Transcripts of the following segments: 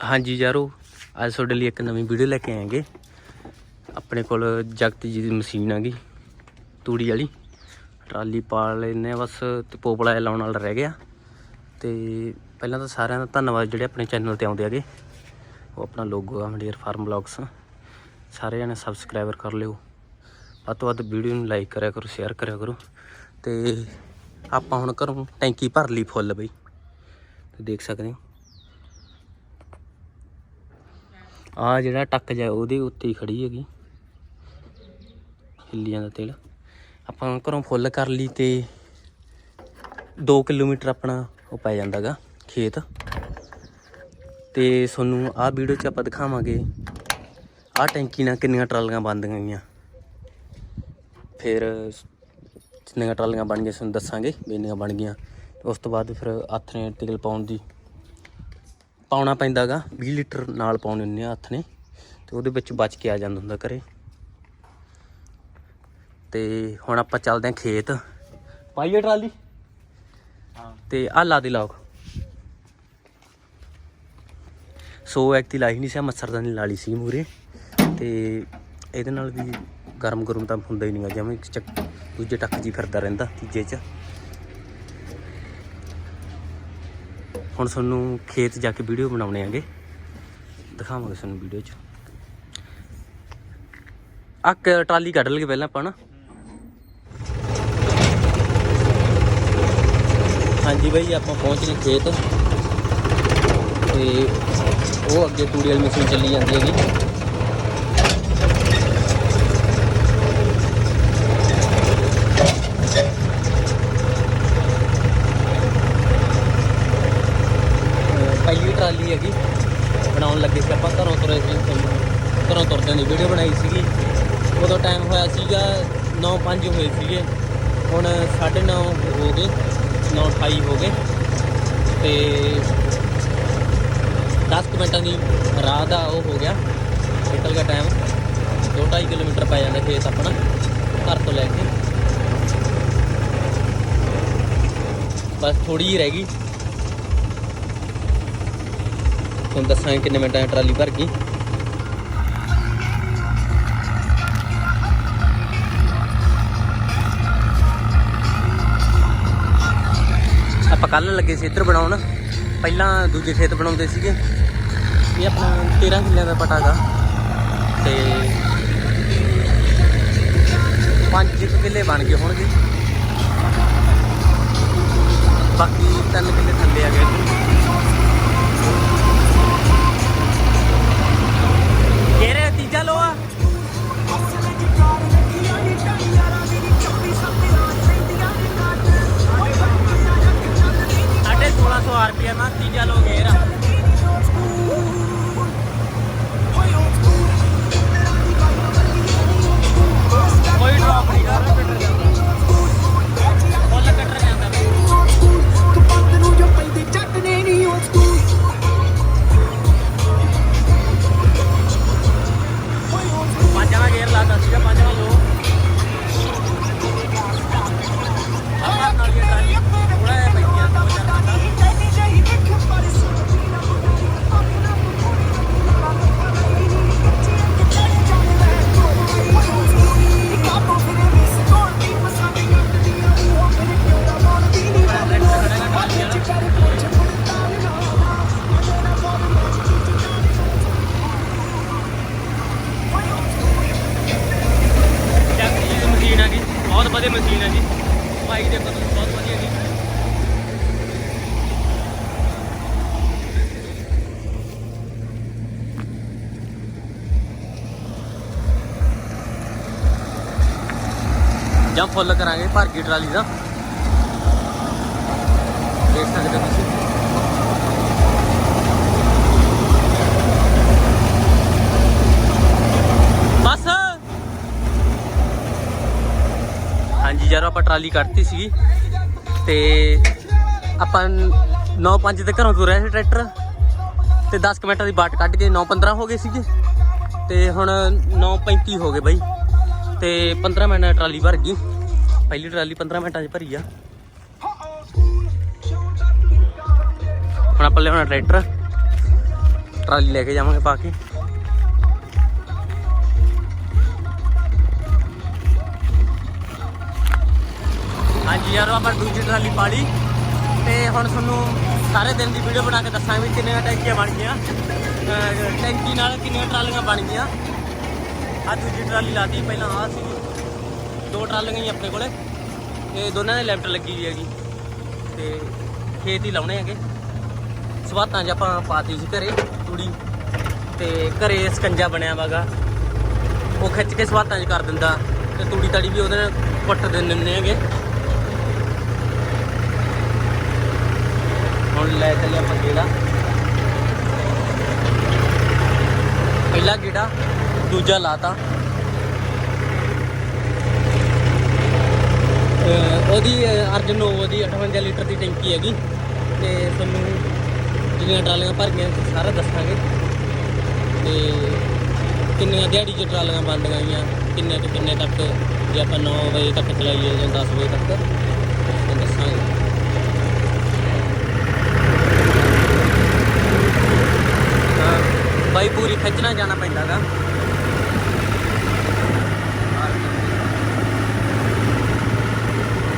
ਹਾਂਜੀ ਯਾਰੋ, ਅੱਜ ਤੁਹਾਡੇ ਲਈ ਇੱਕ ਨਵੀਂ ਵੀਡੀਓ ਲੈ ਕੇ ਆਏਗੇ ਆਪਣੇ ਕੋਲ ਜਗਤ ਜੀ ਦੀ ਮਸ਼ੀਨ ਆ ਗਈ, ਤੂੜੀ ਵਾਲੀ। ਟਰਾਲੀ ਪਾ ਲੈਨੇ ਬਸ, ਤੇ ਪੋਪਲਾ ਲਾਉਣ ਵਾਲਾ ਰਹਿ ਗਿਆ। ਤੇ ਪਹਿਲਾਂ ਤਾਂ ਸਾਰਿਆਂ ਦਾ ਧੰਨਵਾਦ ਜਿਹੜੇ ਆਪਣੇ ਚੈਨਲ ਤੇ ਆਉਂਦੇ ਹੈਗੇ। ਉਹ ਆਪਣਾ ਲੋਗੋ ਆ ਮੰਡੀਰ ਫਾਰਮ ਬਲੌਗਸ ਸਾਰੇ ਜਣੇ ਸਬਸਕ੍ਰਾਈਬਰ ਕਰ ਲਿਓ। ਵੱਧ ਤੋਂ ਵੱਧ ਵੀਡੀਓ ਨੂੰ ਲਾਈਕ ਕਰਿਆ ਕਰੋ ਸ਼ੇਅਰ ਕਰਿਆ ਕਰੋ। ਤੇ ਆਪਾਂ ਹੁਣ ਘਰੋਂ ਟੈਂਕੀ ਭਰ ਲਈ ਫੁੱਲ ਬਈ। ਤੇ ਦੇਖ ਸਕਦੇ ਹੋ। ਆ ਜਿਹੜਾ ਟੱਕ ਜਾ ਉਹਦੇ ਉੱਤੇ ਹੀ ਖੜੀ ਹੈਗੀ। ਹਿੱਲੀਆਂ ਦਾ ਤੇਲ। ਆਪਾਂ ਘਰੋਂ ਫੁੱਲ ਕਰ ਲਈ ਤੇ 2 ਕਿਲੋਮੀਟਰ ਆਪਣਾ ਉਹ ਪੈ ਜਾਂਦਾਗਾ, ਖੇਤ। ਤੇ ਤੁਹਾਨੂੰ ਆਹ ਵੀਡੀਓ 'ਚ ਆਪਾਂ ਦਿਖਾਵਾਂਗੇ, ਆਹ ਟੈਂਕੀ ਨਾਲ ਕਿੰਨੀਆਂ ਟਰਾਲੀਆਂ ਬੰਦੀਆਂ ਗਈਆਂ। ਫਿਰ ਜਿੰਨੀਆਂ ਟਰਾਲੀਆਂ ਬਣ ਗਈਆਂ, ਤੁਹਾਨੂੰ ਦੱਸਾਂਗੇ ਵੀ ਇੰਨੀਆਂ ਬਣ ਗਈਆਂ। ਉਸ ਤੋਂ ਬਾਅਦ ਫਿਰ ਆਥਣੇ ਤੇਲ ਪਾਉਣ ਦੀ ਪਾਉਣਾ ਪੈਂਦਾਗਾ 20 ਲੀਟਰ ਨਾਲ ਪਾਉਣੇ ਹੁੰਦੇ ਆ ਹੱਥ ਨੇ ਤੇ ਉਹਦੇ ਵਿੱਚ ਬਚ ਕੇ ਆ ਜਾਂਦਾ ਹੁੰਦਾ ਘਰੇ। ਤੇ ਹੁਣ ਆਪਾਂ ਚੱਲਦੇ ਆਂ ਖੇਤ। ਪਾਈਏ ਟਰਾਲੀ? ਹਾਂ। ਤੇ ਆਹ ਲਾ ਦੇ ਲੋਕ ਸੋ ਐਕਟੀ ਲਾਈ ਨਹੀਂ ਸੀ ਮੱਛਰਦਾਨੀ ਲਾ ਲਈ ਸੀ ਮੂਰੇ। ਤੇ ਇਹਦੇ ਨਾਲ ਵੀ ਗਰਮ ਗਰਮ ਤਾਂ ਹੁੰਦਾ ਹੀ ਨਹੀਂਗਾ ਜਿਵੇਂ ਇੱਕ ਚੱਕ ਦੂਜੇ ਟੱਕ ਜੀ ਫਿਰਦਾ ਰਹਿੰਦਾ ਤੀਜੇ 'ਚ। ਹੁਣ ਤੁਹਾਨੂੰ ਖੇਤ ਜਾ ਕੇ ਵੀਡੀਓ ਬਣਾਉਣੇ ਆਗੇ। ਦਿਖਾਵਾਂਗੇ ਤੁਹਾਨੂੰ ਵੀਡੀਓ 'ਚ। ਆ ਟਰਾਲੀ ਕੱਢ ਲਈਏ ਪਹਿਲਾਂ ਆਪਾਂ ਨਾ। ਹਾਂਜੀ ਬਾਈ, ਆਪਾਂ ਪਹੁੰਚ ਗਏ ਖੇਤ। ਤੇ ਉਹ ਅੱਗੇ ਤੂੜੀ ਵਾਲੀ ਮਸ਼ੀਨ ਚੱਲੀ ਜਾਂਦੀ ਹੈਗੀ ਅਹ ਪਹਿਲੀ ਟਰਾਲੀ ਹੈਗੀ ਬਣਾਉਣ ਲੱਗੇ ਸੀ ਆਪਾਂ ਘਰੋਂ ਤੁਰੇ ਸੀ ਤੁਹਾਨੂੰ ਘਰੋਂ ਤੁਰਦਿਆਂ ਵੀਡੀਓ ਬਣਾਈ ਸੀਗੀ। ਉਦੋਂ ਟਾਈਮ ਹੋਇਆ ਸੀਗਾ 9:05 ਹੋਏ ਸੀਗੇ। ਹੁਣ 9:30 ਹੋ ਗਏ 9:28 ਹੋ ਗਏ। ਤੇ 10 ਕੁ ਮਿੰਟਾਂ ਦੀ ਰਾਹ ਦਾ ਉਹ ਹੋ ਗਿਆ। ਨਿਕਲ ਗਿਆ ਟਾਈਮ 2.5 ਕਿਲੋਮੀਟਰ ਪੈ ਜਾਂਦਾ ਖੇਤ ਆਪਣਾ, ਘਰ ਤੋਂ ਲੈ ਕੇ। ਬਸ ਥੋੜੀ ਹੀ ਰਹਿ ਗਈ। ਤੁਹਾਨੂੰ ਦੱਸਾਂਗੇ ਕਿੰਨੇ ਮਿੰਟਾਂ ਟਰਾਲੀ ਭਰ ਗਈ। ਕੱਲ ਲੱਗੇ ਸੀ ਬਣਾਉਣ। ਪਹਿਲਾਂ ਦੂਜੇ ਖੇਤ ਬਣਾਉਂਦੇ ਸੀਗੇ। ਇਹ ਆਪਣਾ 13 ਕਿੱਲਿਆਂ ਦਾ ਪਟਾ ਗਾ ਤੇ ਪੰਜ ਕੁ ਕਿੱਲੇ ਬਣ ਗਏ ਹੋਣਗੇ। ਬਾਕੀ ਤਿੰਨ ਕਿੱਲੇ ਥੱਲੇ ਆ ਗਏ। 200 ਆਰਪੀਐਮ ਆ ਤੀਜਾ ਲੋਗ ਏਰ ਆ ਕੋਈ ਡ੍ਰੌਪ ਨਹੀਂ ਕਰ। ਜਾਂ ਫੁੱਲ ਕਰਾਂਗੇ, ਭਰ ਕੇ ਟਰਾਲੀ ਦਾ। ਦੇਖ ਸਕਦੇ ਹੋ ਤੁਸੀਂ। ਬਸ। ਹਾਂਜੀ, ਯਾਰ, ਆਪਾਂ ਟਰਾਲੀ ਕੱਢਤੀ ਸੀਗੀ। ਤੇ ਆਪਾਂ 9:05 ਦੇ ਘਰੋਂ ਤੁਰਿਆ ਸੀ ਟਰੈਕਟਰ। ਤੇ 10 ਕੁ ਮਿੰਟਾਂ ਦੀ ਬਾਟ ਕੱਢ ਕੇ 9:15 ਹੋ ਗਏ ਸੀਗੇ। ਤੇ ਹੁਣ 9:35 ਹੋ ਗਏ ਬਾਈ। ਤੇ 15 ਮਿੰਟਾਂ ਟਰਾਲੀ ਭਰ ਗਈ। ਪਹਿਲੀ ਟਰਾਲੀ 15 ਮਿੰਟਾਂ 'ਚ ਭਰੀ ਆ। ਹੁਣ ਆਪਾਂ ਲਿਆਉਣਾ ਟਰੈਕਟਰ। ਟਰਾਲੀ ਲੈ ਕੇ ਜਾਵਾਂਗੇ ਪਾ ਕੇ। ਹਾਂਜੀ ਯਾਰ, ਆਪਾਂ ਦੂਜੀ ਟਰਾਲੀ ਪਾਲੀ ਤੇ ਹੁਣ ਤੁਹਾਨੂੰ ਸਾਰੇ ਦਿਨ ਦੀ ਵੀਡੀਓ ਬਣਾ ਕੇ ਦੱਸਾਂਗੇ ਵੀ ਕਿੰਨੀਆਂ ਟੈਂਕੀਆਂ ਬਣ ਗਈਆਂ। ਟੈਂਕੀ ਨਾਲ ਕਿੰਨੀਆਂ ਟਰਾਲੀਆਂ ਬਣ ਗਈਆਂ। ਆ ਦੂਜੀ ਟਰਾਲੀ ਲਾਤੀ ਪਹਿਲਾਂ ਆ ਸੀ। ਦੋ ਟਰਾਲੀਆਂ ਹੀ ਆਪਣੇ ਕੋਲੇ। ਤੇ ਦੋਨਾਂ ਦੇ ਲੈਫਟ ਲੱਗੀ ਹੋਈ ਹੈਗੀ। ਤੇ ਖੇਤ ਹੀ ਲਾਉਣੇ ਹੈਗੇ। ਸਵਾਤਾਂ 'ਚ ਆਪਾਂ ਪਾਤੀ ਸੀ ਘਰੇ, ਤੂੜੀ। ਤੇ ਘਰੇ ਸਕੰਜਾ ਬਣਿਆ ਵਾਗਾ। ਉਹ ਖਿੱਚ ਕੇ ਸਵਾਤਾਂ 'ਚ ਕਰ ਦਿੰਦਾ। ਤੇ ਤੂੜੀ ਤੜੀ ਵੀ ਉਹਦੇ ਨਾਲ ਕੁੱਟ ਦਿੰਦੇ ਹੈਗੇ। ਹੁਣ ਲੈ ਚੱਲੇ ਆਪਾਂ ਗੇੜਾ। ਪਹਿਲਾ ਗੇੜਾ। ਦੂਜਾ ਲਾਤਾ। ਅਹ ਉਹਦੀ, ਅਹ ਅਰਜਨੋ ਦੀ 58 ਲੀਟਰ ਦੀ ਟੈਂਕੀ ਹੈਗੀ। ਤੇ ਤੁਹਾਨੂੰ ਜਿੰਨੀਆਂ ਟਰਾਲੀਆਂ ਭਰ ਗਈਆਂ ਸਾਰਾ ਦੱਸਾਂਗੇ। ਤੇ ਕਿੰਨੀਆਂ ਦਿਹਾੜੀ 'ਚ ਟਰਾਲੀਆਂ ਬੰਦ ਗਈਆਂ, ਕਿੰਨੇ ਤੋਂ ਕਿੰਨੇ ਤੱਕ, ਜੇ ਆਪਾਂ 9 ਵਜੇ ਤੱਕ ਚਲਾਈਏ ਜਾਂ 10 ਵਜੇ ਤੱਕ ਤੁਹਾਨੂੰ ਦੱਸਾਂਗੇ। ਬਾਈ ਪੂਰੀ ਖਿੱਚਣਾ ਜਾਣਾ ਪੈਂਦਾਗਾ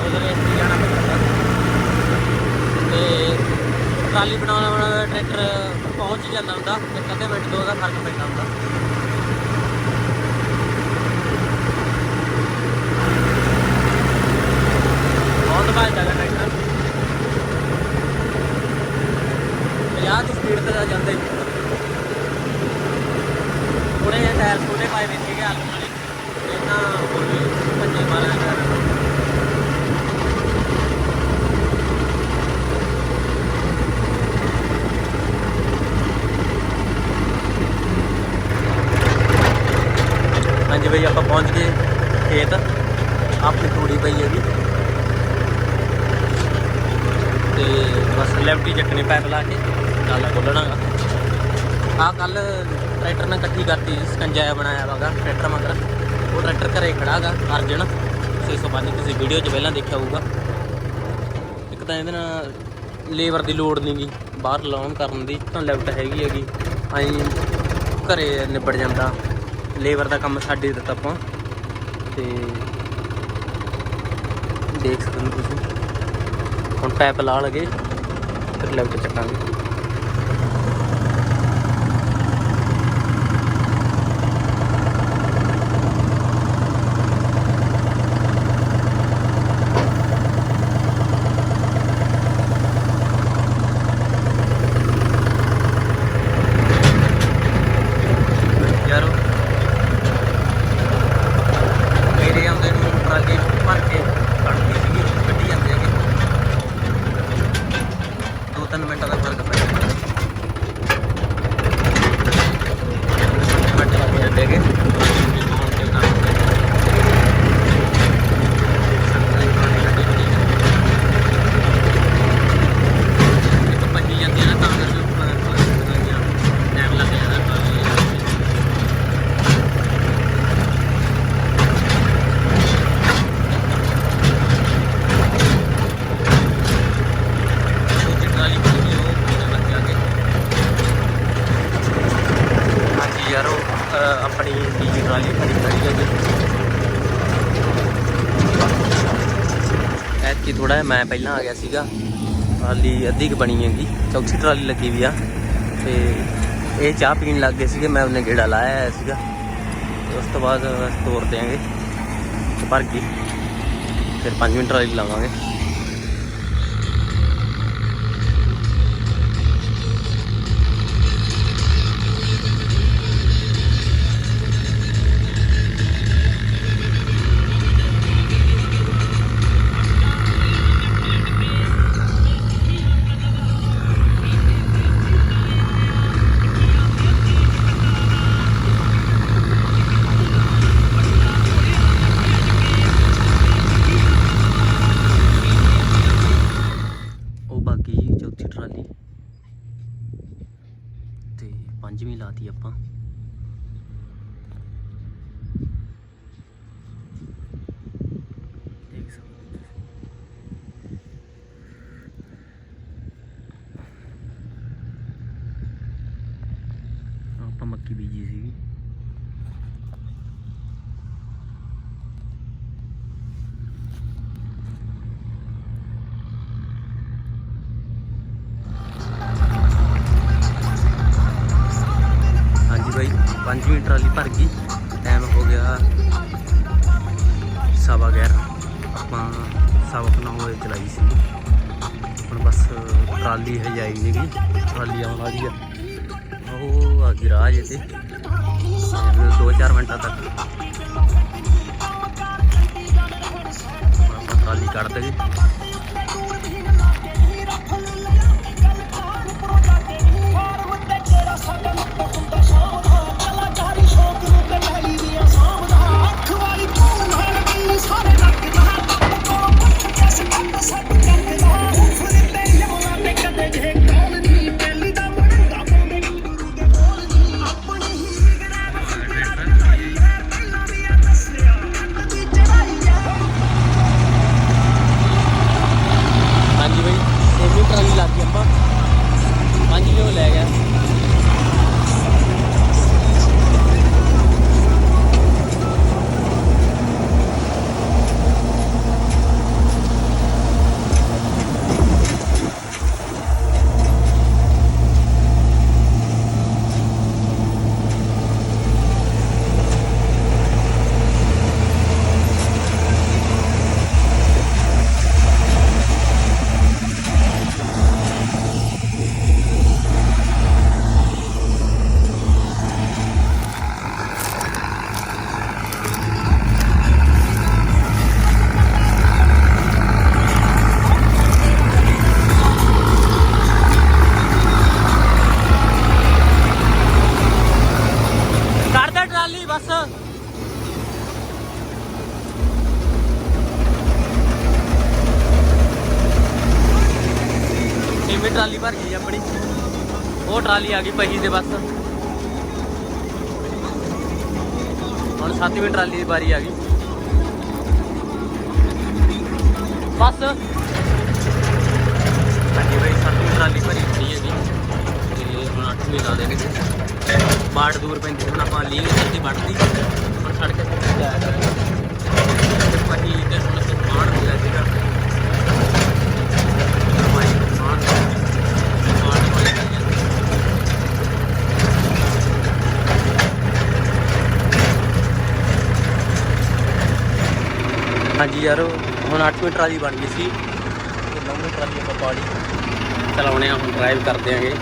ਉਧਰ ਇੱਥੇ ਜਾਣਾ ਪੈਂਦਾ ਤੇ ਟਰਾਲੀ ਬਣਾਉਣਾ ਵਾਲਾ ਟਰੈਕਟਰ ਪਹੁੰਚ ਜਾਂਦਾ ਹੁੰਦਾ, ਤੇ ਅੱਧੇ ਮਿੰਟ, ਦੋ ਦਾ ਫ਼ਰਕ ਪੈਂਦਾ ਹੁੰਦਾ। ਬਹੁਤ ਭਾਜਦਾ ਹੈ ਟਰੈਕਟਰ। 50 ਦੀ ਸਪੀਡ ਤੇ ਤਾਂ ਜਾਂਦਾ ਹੀ। ਥੋੜੇ ਟਾਇਰ ਛੋਟੇ ਪਾਏ ਵਿੱਚ ਸੀਗੇ ਆਲੂ ਵਾਲੇ। ਇਹਨਾਂ ਹੋਰ ਵੀ ਪੰਜੇ ਮਾਰਾਂ ਕਰ ਹਾਂਜੀ ਬਈ ਆਪਾਂ ਪਹੁੰਚ ਗਏ ਖੇਤ। ਆਪਣੀ ਤੂੜੀ ਪਈ ਹੈਗੀ ਤੇ ਬਸ ਲੈਫਟੀ ਚੱਕਣੀ ਪੈਪ ਲਾ ਕੇ ਨਾਲਾ ਖੋਲਣਾਗਾ ਆ ਕੱਲ ਟਰੈਕਟਰ ਨੇ ਇਕੱਠੀ ਕਰਤੀ ਸਕੰਜਾਇਆ ਜਿਹਾ ਬਣਾਇਆ ਵਾਗਾ ਟਰੈਕਟਰ ਮਗਰ। ਉਹ ਟਰੈਕਟਰ ਘਰੇ ਖੜਾਗਾ, ਅਰਜਨ। 605 ਤੁਸੀਂ ਵੀਡੀਓ 'ਚ ਪਹਿਲਾਂ ਦੇਖਿਆ ਹੋਊਗਾ। ਇੱਕ ਤਾਂ ਇਹਦੇ ਨਾਲ ਲੇਬਰ ਦੀ ਲੋੜ ਨਹੀਂਗੀ ਬਾਹਰ ਲਾਉਣ ਕਰਨ ਦੀ ਤਾਂ ਲੈਫਟ ਹੈਗੀ ਹੈਗੀ। ਐਂ ਘਰੇ ਨਿਬੜ ਜਾਂਦਾ। ਲੇਬਰ ਦਾ ਕੰਮ ਛੱਡ ਹੀ ਦਿੱਤਾ ਆਪਾਂ। ਤੇ ਦੇਖ ਸਕਦੇ ਹੋ ਤੁਸੀਂ। ਹੁਣ ਪੈਪ ਲਾ ਲਗੇ, ਫਿਰ ਲੈਫਟ ਚੱਕਾਂਗੇ ਯਾਰੋ ਮੇਰੇ ਆਉਂਦੇ ਨੂੰ ਟਰਾਲੀ ਭਰ ਕੇ ਕੱਢਦੀ ਸੀਗੀ ਗੱਡੀ ਜਾਂਦੇ ਹੈਗੇ ਦੋ ਤਿੰਨ ਮਿੰਟਾਂ ਦਾ ਫ਼ਰਕ ਪੈ ਜਾਂਦਾ ਮਿੰਟ ਲੱਗ ਜਾਂਦੇ ਹੈਗੇ ਇੱਕ ਭੱਜੀ ਜਾਂਦੀ ਹੈ ਨਾ ਤਾਂ ਕਰਕੇ ਟਾਈਮ ਲੱਗ ਜਾਂਦਾ ਟਰਾਲੀ ਦੂਜੀ ਟਰਾਲੀ ਬਣੀ ਹੋਈ ਉਹ ਉਹਦੇ ਵਿੱਚ ਜਾ ਕੇ ਹਾਂਜੀ ਯਾਰੋ ਅਹ ਆਪਣੀ ਤੀਜੀ ਟਰਾਲੀ ਖੜੀ ਖੜੀ ਹੈ ਜੀ ਐਤਕੀ ਜਿਹਾ ਮੈਂ ਪਹਿਲਾਂ ਆ ਗਿਆ ਸੀਗਾ। ਟਰਾਲੀ ਅੱਧੀ ਕੁ ਬਣੀ ਹੈਗੀ, ਚੌਥੀ ਟਰਾਲੀ ਲੱਗੀ ਵੀ ਆ। ਤੇ ਇਹ ਚਾਹ ਪੀਣ ਲੱਗ ਗਏ ਸੀਗੇ, ਮੈਂ ਉਹਨੇ ਗੇੜਾ ਲਾਇਆ ਹੋਇਆ ਸੀਗਾ। ਤੇ ਉਸ ਤੋਂ ਬਾਅਦ ਬਸ ਤੋਰ ਦਿਆਂਗੇ ਭਰ ਗਈ। ਫਿਰ 5 ਮਿੰਟ ਟਰਾਲੀ ਲਾਵਾਂਗੇ। ਬਾਈ ਪੰਜਵੀਂ ਟਰਾਲੀ ਭਰ ਗਈ ਟਾਈਮ ਹੋ ਗਿਆ ਸਵਾ ਗਿਆਰ। ਆਪਾਂ ਸਵਾ ਕੁ ਵਜੇ ਚਲਾਈ ਸੀ। ਹੁਣ ਬਸ ਟਰਾਲੀ ਹੈ ਜਾਈ ਸੀਗੀ ਟਰਾਲੀ ਆਉਣ ਵਾਲੀ ਆ। ਉਹ ਆ ਗਈ ਰਾਹ ਜੇ ਤੇ। ਦੋ ਚਾਰ ਮਿੰਟਾਂ ਤੱਕ। ਆਪਾਂ ਟਰਾਲੀ ਕੱਢ ਦੇਗੇ ਆ ਗਈ ਪਹੀ ਦੇ ਬਸ। ਹੁਣ ਸੱਤਵੀਂ ਟਰਾਲੀ ਦੀ ਵਾਰੀ ਆ ਗਈ। ਬਸ। ਹਾਂਜੀ ਬਈ ਸੱਤਵੀਂ ਟਰਾਲੀ ਭਰੀ ਖੜੀ ਹੈ ਜੀ ਤੇ ਹੁਣ ਅੱਠਵੀਂ ਲਾ ਦੇਗੇ ਬਾੜ ਦੂਰ ਪੈਂਦੀ ਹੁਣ ਆਪਾਂ ਲੀਗ ਇੱਧਰ ਵੱਢਦੀ। ਹੁਣ ਸੜਕ ਤੇ ਜਾਇਆ ਕਰਾਂਗੇ ਪਹੀ ਤੇ ਹੁਣ ਸਮਾਨ ਹੋ ਗਿਆ ਸੀਗਾ ਭਾਈ ਸਮਾਨ ਸਮਾਨ ਹੋ ਗਿਆ ਹਾਂਜੀ ਯਾਰ, ਹੁਣ 8ਵੀਂ ਟਰਾਲੀ ਬਣ ਗਈ ਸੀ। ਤੇ 9ਵੀਂ ਟਰਾਲੀ ਆਪਾਂ ਪਾੜੀ ਚਲਾਉਣੇ ਆ, ਹੁਣ ਡਰਾਈਵ ਕਰਦੇ ਆਂਗੇ।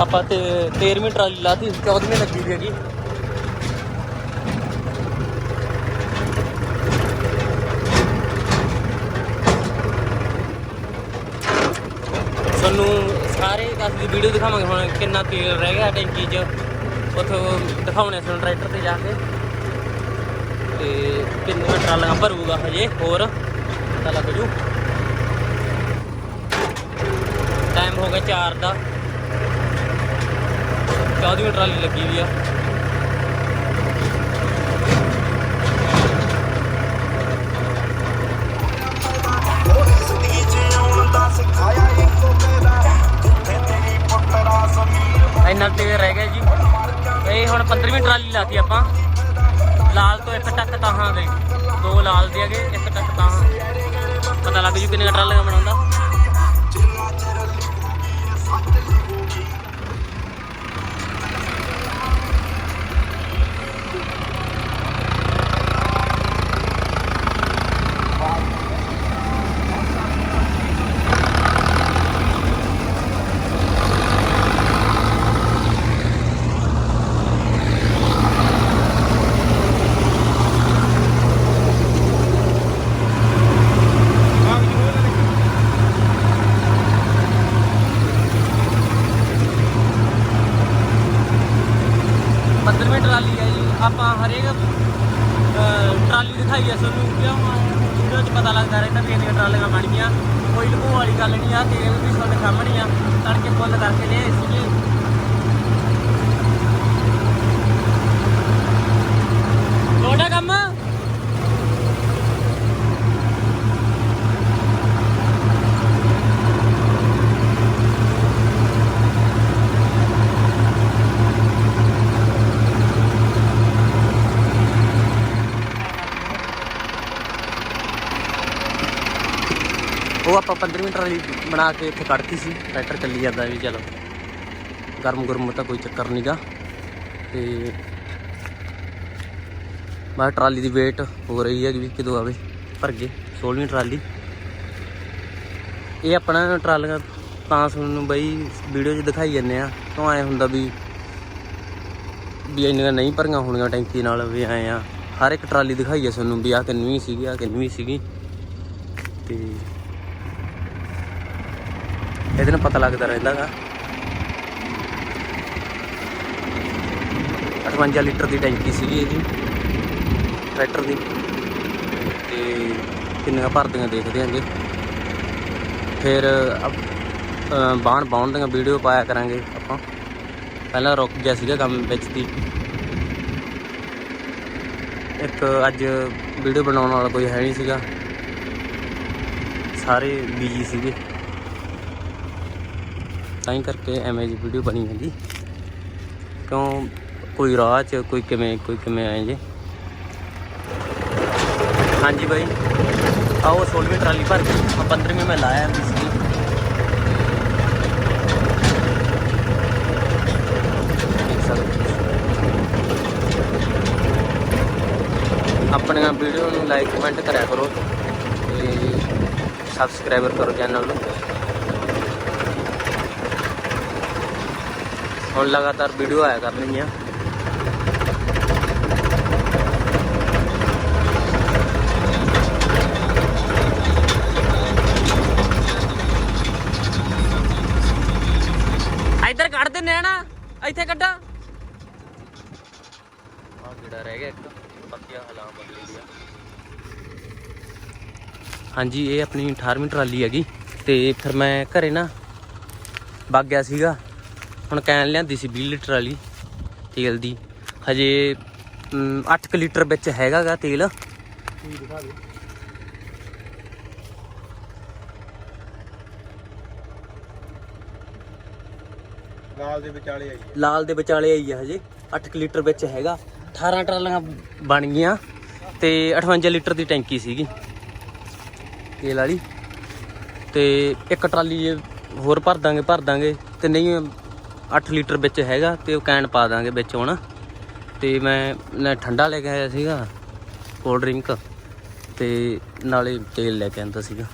ਆਪਾਂ ਤੇ 13ਵੀਂ ਟਰਾਲੀ ਲਾਤੀ 14ਵੀਂ ਲੱਗੀ ਵੀ ਹੈਗੀ। ਤੁਹਾਨੂੰ ਸਾਰੇ ਕੱਸ ਦੀ ਵੀਡੀਓ ਦਿਖਾਵਾਂਗੇ, ਹੁਣ ਕਿੰਨਾ ਤੇਲ ਰਹਿ ਗਿਆ ਟੈਂਕੀ 'ਚ। ਉੱਥੋਂ ਦਿਖਾਉਣੇ ਸਾਨੂੰ ਟਰੈਕਟਰ ਤੇ ਜਾ ਕੇ। ਤੇ ਕਿੰਨੀਆਂ ਟਰਾਲੀਆਂ ਭਰੂਗਾ ਹਜੇ, ਹੋਰ ਪਤਾ ਲੱਗ ਜੂ। ਟਾਈਮ ਹੋ ਗਿਆ 4 ਦਾ। 14ਵੀਂ ਟਰਾਲੀ ਲੱਗੀ ਵੀ ਆ। ਇੰਨਾ ਤੇਲ ਰਹਿ ਗਿਆ ਜੀ। ਇਹ ਹੁਣ 15ਵੀਂ ਟਰਾਲੀ ਲਾਤੀ ਆਪਾਂ। ਲਾਲ ਤੋਂ ਇੱਕ ਟੱਕ ਤਾਹਾਂ ਦੇ। ਦੋ ਲਾਲ ਦੇ ਹੈਗੇ, ਇੱਕ ਟੱਕ ਤਾਹਾਂ ਪਤਾ ਲੱਗ ਜੂ ਕਿੰਨੀਆਂ ਟਰਾਲੀਆਂ ਬਣਾਉਂਦਾ ਜਿੰਨਾ ਚਿਰ ਲਿਖੂਗੀ ਸੱਚ ਲਿਖੂਗੀ ਪੰਦਰਵੀਂ ਟਰਾਲੀ ਹੈ ਜੀ ਆਪਾਂ ਹਰੇਕ ਅਹ, ਟਰਾਲੀ ਦਿਖਾਈ ਹੈ ਤੁਹਾਨੂੰ ਕਿਉਂ ਵੀਡੀਓ 'ਚ ਪਤਾ ਲੱਗਦਾ ਰਹਿੰਦਾ ਵੀ ਇੰਨੀਆਂ ਟਰਾਲੀਆਂ ਬਣ ਗਈਆਂ ਕੋਈ ਲੁਕੋ ਵਾਲੀ ਗੱਲ ਨਹੀਂ ਆ ਤੇਲ ਵੀ ਤੁਹਾਡੇ ਸਾਹਮਣੇ ਆ ਤੜਕੇ ਫੁੱਲ ਕਰਕੇ ਲਿਆਏ ਸੀਗੇ ਤੁਹਾਡਾ ਕੰਮ ਉਹ ਆਪਾਂ 15ਵੀਂ ਟਰਾਲੀ ਬਣਾ ਕੇ ਇੱਥੇ ਕੱਢਤੀ ਸੀ, ਟਰੈਕਟਰ ਚੱਲੀ ਜਾਂਦਾ ਵੀ ਚਲੋ। ਗਰਮ ਗਰਮ ਤਾਂ ਕੋਈ ਚੱਕਰ ਨਹੀਂਗਾ ਤੇ ਮੈਂ ਟਰਾਲੀ ਦੀ ਵੇਟ ਹੋ ਰਹੀ ਹੈ ਵੀ ਕਿਦੋਂ ਆਵੇ ਭਰ ਗਏ 16ਵੀਂ ਟਰਾਲੀ। ਇਹ ਆਪਣਾ ਟਰਾਲੀਆਂ ਤਾਂ ਤੁਹਾਨੂੰ ਬਈ ਵੀਡੀਓ 'ਚ ਦਿਖਾਈ ਜਾਂਦੇ ਆ, ਤਾਂ ਐ ਹੁੰਦਾ ਵੀ ਵੀ ਇੰਨੀਆਂ ਨਹੀਂ ਭਰੀਆਂ ਹੋਣੀਆਂ ਟੈਂਕੀ ਨਾਲ, ਵੀ ਆਏ ਆ। ਹਰ ਇੱਕ ਟਰਾਲੀ ਦਿਖਾਈ ਹੈ ਤੁਹਾਨੂੰ ਵੀ ਆ ਕਿੰਨੀ ਸੀਗੀ ਆ ਕਿੰਨੀ ਸੀਗੀ। ਤੇ ਇਹਦੇ ਨਾਲ ਪਤਾ ਲੱਗਦਾ ਰਹਿੰਦਾਗਾ 58 ਲੀਟਰ ਦੀ ਟੈਂਕੀ ਸੀਗੀ ਇਹਦੀ ਟਰੈਕਟਰ ਦੀ। ਤੇ ਕਿੰਨੀਆਂ ਭਰਦੀਆਂ ਦੇਖਦੇ ਆਂਗੇ। ਫਿਰ ਅਪ- ਅ, ਬਾਣ ਬਾਉਣ ਦੀਆਂ ਵੀਡੀਓ ਪਾਇਆ ਕਰਾਂਗੇ ਆਪਾਂ। ਪਹਿਲਾਂ ਰੁਕ ਗਿਆ ਸੀਗਾ ਕੰਮ ਵਿੱਚ ਦੀ ਇੱਕ ਅੱਜ ਵੀਡੀਓ ਬਣਾਉਣ ਵਾਲਾ ਕੋਈ ਹੈ ਨਹੀਂ ਸੀਗਾ। ਸਾਰੇ ਬਿਜ਼ੀ ਸੀਗੇ। ਤਾਂ ਹੀ ਕਰਕੇ ਐਵੇਂ ਦੀ ਵੀਡੀਓ ਬਣੀ ਜਾਂਦੀ। ਕਿਉਂ? ਕੋਈ ਰਾਹ 'ਚ ਕੋਈ ਕਿਵੇਂ ਕੋਈ ਕਿਵੇਂ ਆਏ ਜੇ। ਹਾਂਜੀ ਬਾਈ। ਆਓ 16ਵੀਂ ਟਰਾਲੀ ਭਰ ਗਈ ਆ 15ਵੀਂ ਮੈਂ ਲਾਇਆ ਵੀ ਆਪਣੀਆਂ ਵੀਡੀਓ ਨੂੰ ਲਾਈਕ ਕਮੈਂਟ ਕਰਿਆ ਕਰੋ ਤੇ ਸਬਸਕ੍ਰਾਈਬਰ ਕਰੋ ਚੈਨਲ ਨੂੰ। ਹੁਣ ਲਗਾਤਾਰ ਵੀਡੀਓ ਆਇਆ ਕਰਨਗੀਆਂ ਇੱਧਰ ਕੱਢ ਦਿੰਨੇ ਆ ਨਾ, ਇੱਥੇ ਕੱਢਾ। ਆ ਜਿਹੜਾ ਰਹਿ ਗਿਆ ਇੱਕ ਪੱਤੀਆਂ ਹਲਾ ਬਦਲੀ ਆ ਹਾਂਜੀ, ਇਹ ਆਪਣੀ 18ਵੀਂ ਟਰਾਲੀ ਹੈਗੀ, ਤੇ ਫਿਰ ਮੈਂ ਘਰੇ ਨਾ, ਵਗ ਗਿਆ ਸੀਗਾ। ਹੁਣ ਕੈਨ ਲਿਆਂਦੀ ਸੀ 20 ਲੀਟਰ ਵਾਲੀ ਤੇਲ ਦੀ। ਹਜੇ 8 ਲੀਟਰ ਵਿੱਚ ਹੈਗਾਗਾ ਤੇਲ। ਲਾਲ ਦੇ ਵਿਚਾਲੇ ਆਈ ਹੈ। ਲਾਲ ਦੇ ਵਿਚਾਲੇ ਆਈ ਹਜੇ। 8 ਲੀਟਰ ਵਿੱਚ ਹੈਗਾ। 18 ਟਰਾਲੀਆਂ ਬਣ ਗਈਆਂ ਤੇ 58 ਲੀਟਰ ਦੀ ਟੈਂਕੀ ਸੀਗੀ ਤੇਲ ਵਾਲੀ। ਤੇ ਇੱਕ ਟਰਾਲੀ ਹੋਰ ਭਰ ਦਾਂਗੇ ਭਰ ਦਾਂਗੇ ਤੇ ਨਹੀਂ 8 ਲੀਟਰ ਵਿੱਚ ਹੈਗਾ ਤੇ ਉਹ ਕੈਨ ਪਾ ਦਾਂਗੇ ਵਿੱਚ ਹੁਣ। ਤੇ ਮੈਂ ਨਾ ਠੰਡਾ ਲੈ ਕੇ ਆਇਆ ਸੀਗਾ ਕੋਲਡ ਡਰਿੰਕ ਤੇ ਨਾਲੇ ਤੇਲ ਲੈ ਕੇ ਆਂਦਾ ਸੀਗਾ।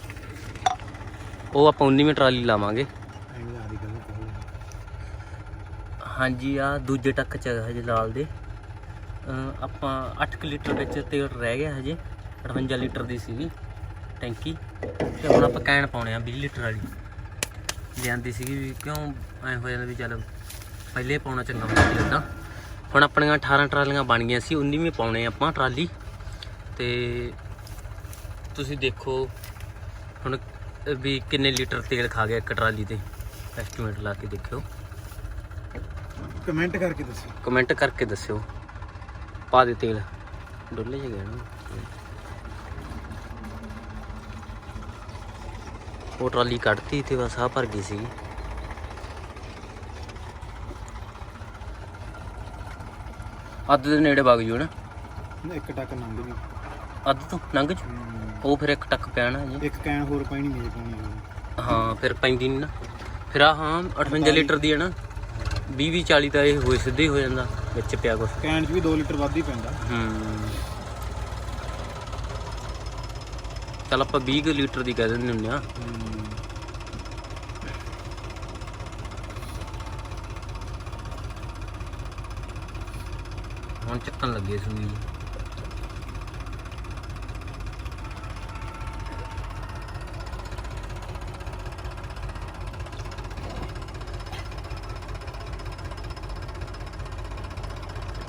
ਉਹ ਆਪਾਂ 19ਵੀਂ ਟਰਾਲੀ ਲਾਵਾਂਗੇ। ਹਾਂਜੀ, ਆ ਦੂਜੇ ਟੱਕ ਚ ਹਜੇ ਲਾਲ ਦੇ। ਅਹ ਆਪਾਂ 8 ਲੀਟਰ ਵਿੱਚ ਤੇਲ ਰਹਿ ਗਿਆ ਹਜੇ। 58 ਲੀਟਰ ਦੀ ਸੀਗੀ ਟੈਂਕੀ। ਤੇ ਹੁਣ ਆਪਾਂ ਕੈਨ ਪਾਉਣੇ ਆ 20 ਲੀਟਰ ਵਾਲੀ। ਲਿਆਂਦੀ ਸੀਗੀ ਵੀ ਕਿਉਂ ਐ ਹੋ ਜਾਂਦਾ ਵੀ ਚੱਲ ਪਹਿਲੇ ਪਾਉਣਾ ਚੰਗਾ ਹੁੰਦਾ ਸੀ ਇਦਾਂ ਹੁਣ ਆਪਣੀਆਂ 18 ਟਰਾਲੀਆਂ ਬਣ ਗਈਆਂ ਸੀ 19ਵੀਂ ਪਾਉਣੇ ਆਪਾਂ ਟਰਾਲੀ। ਤੇ ਤੁਸੀਂ ਦੇਖੋ ਹੁਣ ਵੀ ਕਿੰਨੇ ਲੀਟਰ ਤੇਲ ਖਾ ਗਿਆ ਇੱਕ ਟਰਾਲੀ ਤੇ। ਐਸਟੀਮੇਟ ਲਾ ਕੇ ਦੇਖਿਓ। ਕਮੈਂਟ ਕਰਕੇ ਦੱਸੋ ਕਮੈਂਟ ਕਰਕੇ ਦੱਸਿਓ। ਪਾ ਦੇ ਤੇਲ। ਡੁੱਲੇ ਜੇ ਗਿਆ ਨਾ। ਉਹ ਟਰਾਲੀ ਕੱਢਤੀ ਤੇ ਬਸ ਆ ਭਰ ਗਈ ਸੀ। ਅੱਧ ਦੇ ਨੇੜੇ ਵਗ ਜੂ ਨਾ। ਇੱਕ ਟੱਕ ਲੰਘ ਗਈ ਅੱਧ ਤੋਂ ਲੰਘ ਜੂ? ਉਹ ਫਿਰ ਇੱਕ ਟੱਕ ਪੈਣਾ ਜੀ। ਇੱਕ ਕੈਨ ਹੋਰ ਪਾਣੀ ਮੇਰੇ ਪਾਉਣੀ ਹਾਂ ਫਿਰ ਪੈਂਦੀ ਨਹੀਂ ਨਾ। ਫਿਰ ਆ ਹਾਂ 58 ਲੀਟਰ ਦੀ ਹੈ ਨਾ। 20 20 40 ਦਾ ਇਹ ਹੋਏ ਸਿੱਧੇ ਹੀ ਹੋ ਜਾਂਦਾ ਵਿੱਚ ਪਿਆ ਕੁਛ। ਕੈਨ 'ਚ ਵੀ 2 ਲੀਟਰ ਵੱਧ ਹੀ ਪੈਂਦਾ। ਹਮ ਚੱਲ ਆਪਾਂ 20 ਕੁ ਲੀਟਰ ਦੀ ਕਹਿ ਦਿੰਦੇ ਹੁੰਦੇ ਆ। ਹੁਣ ਚੱਕਣ ਲੱਗੇ ਸੂਈ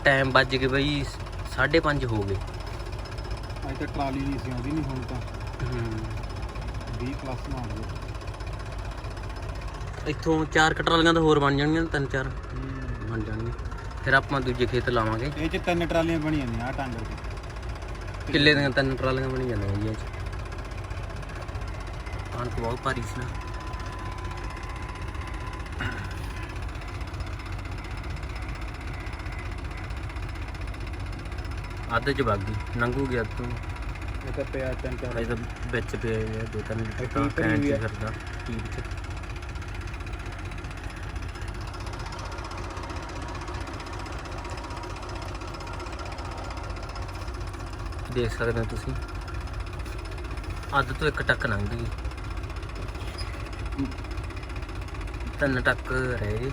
ਟਾਈਮ ਵੱਜ ਕੇ ਬਈ 5:30 ਹੋ ਗਏ। ਅੱਜ ਤਾਂ ਟਰਾਲੀ ਨਹੀਂ ਸੀ ਆਉਂਦੀ, ਨਹੀਂ ਹੁਣ ਤਾਂ। 20 ਪਲੱਸ ਮਾਰ ਗਏ ਇੱਥੋਂ ਚਾਰ ਕਟਰਾਲੀਆਂ ਤਾਂ ਹੋਰ ਬਣ ਜਾਣਗੀਆਂ ਤਿੰਨ ਚਾਰ ਬਣ ਜਾਣਗੀਆਂ। ਫਿਰ ਆਪਾਂ ਦੂਜੇ ਖੇਤ ਲਾਵਾਂਗੇ। ਇਹ 'ਚ ਤਿੰਨ ਟਰਾਲੀਆਂ ਬਣੀਆਂ ਨੇ ਆ ਟਾਂਗਰ ਦੇ ਕਿੱਲੇ ਦੀਆਂ ਤਿੰਨ ਟਰਾਲੀਆਂ ਬਣੀ ਜਾਂਦੀਆਂ ਜੀ ਇਹ 'ਚ ਕਣਕ ਬਹੁਤ ਭਾਰੀ ਸੀ ਨਾ। ਅੱਧ ਚ ਵਗ ਗਈ ਨੰਗੂ ਗਿਆ ਤੂੰ ਇਹ ਤਾਂ ਪਿਆ ਤਿੰਨ ਚਾਰ ਅਜੇ ਤਾਂ ਵਿੱਚ ਪਿਆ ਹੀ ਆ ਦੋ ਤਿੰਨ ਇਹ ਤਾਂ ਕੀ ਭਰੀ ਕੈਨ ਹੋਈ ਆ? ਫਿਰਦਾ। ਟੀਪ ਚ ਦੇਖ ਸਕਦੇ ਹੋ ਤੁਸੀਂ। ਅੱਧ ਤੋਂ ਇੱਕ ਟੱਕ ਲੰਘ ਗਈ। ਤਿੰਨ ਟੱਕ ਰਹਿ ਗਏ।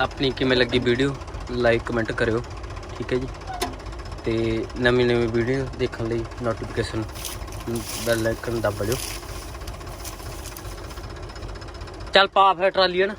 ਆਪਣੀ ਕਿਵੇਂ ਲੱਗੀ ਵੀਡੀਓ ਲਾਈਕ ਕਮੈਂਟ ਕਰਿਓ, ਠੀਕ ਹੈ ਜੀ। ਤੇ ਨਵੀਂ ਨਵੀਂ ਵੀਡੀਓ ਦੇਖਣ ਲਈ ਨੋਟੀਫਿਕੇਸ਼ਨ ਬੈਲ ਆਈਕਨ ਦਬਾ ਦਿਓ। ਚੱਲ ਪਾ ਫਿਰ ਟਰਾਲੀ ਹੈ ਨਾ।